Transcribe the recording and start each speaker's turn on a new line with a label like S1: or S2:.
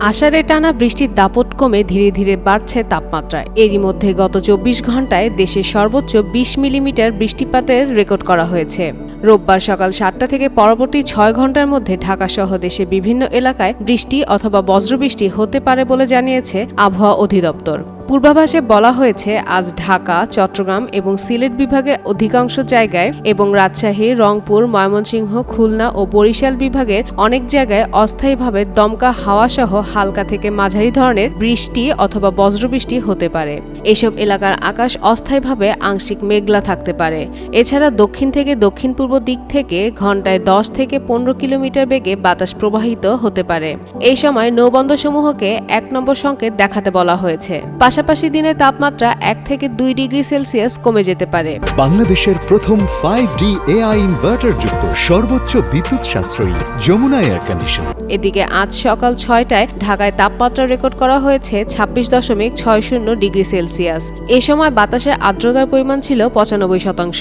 S1: আষাঢ়ে টানা বৃষ্টির দাপট কমে ধীরে ধীরে বাড়ছে তাপমাত্রা এরই মধ্যে গত চব্বিশ ঘন্টায় দেশে সর্বোচ্চ বিশ মিলিমিটার বৃষ্টিপাতের রেকর্ড করা হয়েছে। রোববার সকাল সাতটা থেকে পরবর্তী ছয় ঘণ্টার মধ্যে ঢাকা ঢাকাসহ দেশে বিভিন্ন এলাকায় বৃষ্টি অথবা বজ্রবৃষ্টি হতে পারে বলে জানিয়েছে আবহাওয়া অধিদপ্তর। পূর্বাভাসে বলা হয়েছে, আজ ঢাকা, চট্টগ্রাম এবং সিলেট বিভাগের অধিকাংশ জায়গায় এবং রাজশাহী, রংপুর, ময়মনসিংহ, খুলনা ও বরিশাল বিভাগের অনেক জায়গায় অস্থায়ীভাবে দমকা হাওয়া সহ হালকা থেকে মাঝারি ধরনের বৃষ্টি অথবা বজ্রবৃষ্টি হতে পারে। এসব এলাকার আকাশ অস্থায়ীভাবে আংশিক মেঘলা থাকতে পারে। এছাড়া দক্ষিণ থেকে দক্ষিণ পূর্ব দিক থেকে ঘন্টায় দশ থেকে পনেরো কিলোমিটার বেগে বাতাস প্রবাহিত হতে পারে। এই সময় নৌবন্দরসমূহকে এক নম্বর সংকেত দেখাতে বলা হয়েছে। পাশাপাশি দিনে তাপমাত্রা এক থেকে দুই ডিগ্রি সেলসিয়াস কমে যেতে পারে।
S2: বাংলাদেশের প্রথম ফাইভ ডি এআই ইনভার্টার যুক্ত সর্বোচ্চ বিদ্যুৎ সাশ্রয়ী যমুনা এয়ার কন্ডিশন
S1: এদিকে আজ সকাল ছয়টায় ঢাকায় তাপমাত্রা রেকর্ড করা হয়েছে ছাব্বিশ দশমিক ছয় শূন্য ডিগ্রি সেলসিয়াস। এ সময় বাতাসে আর্দ্রতার পরিমাণ ছিল পঁচানব্বই শতাংশ।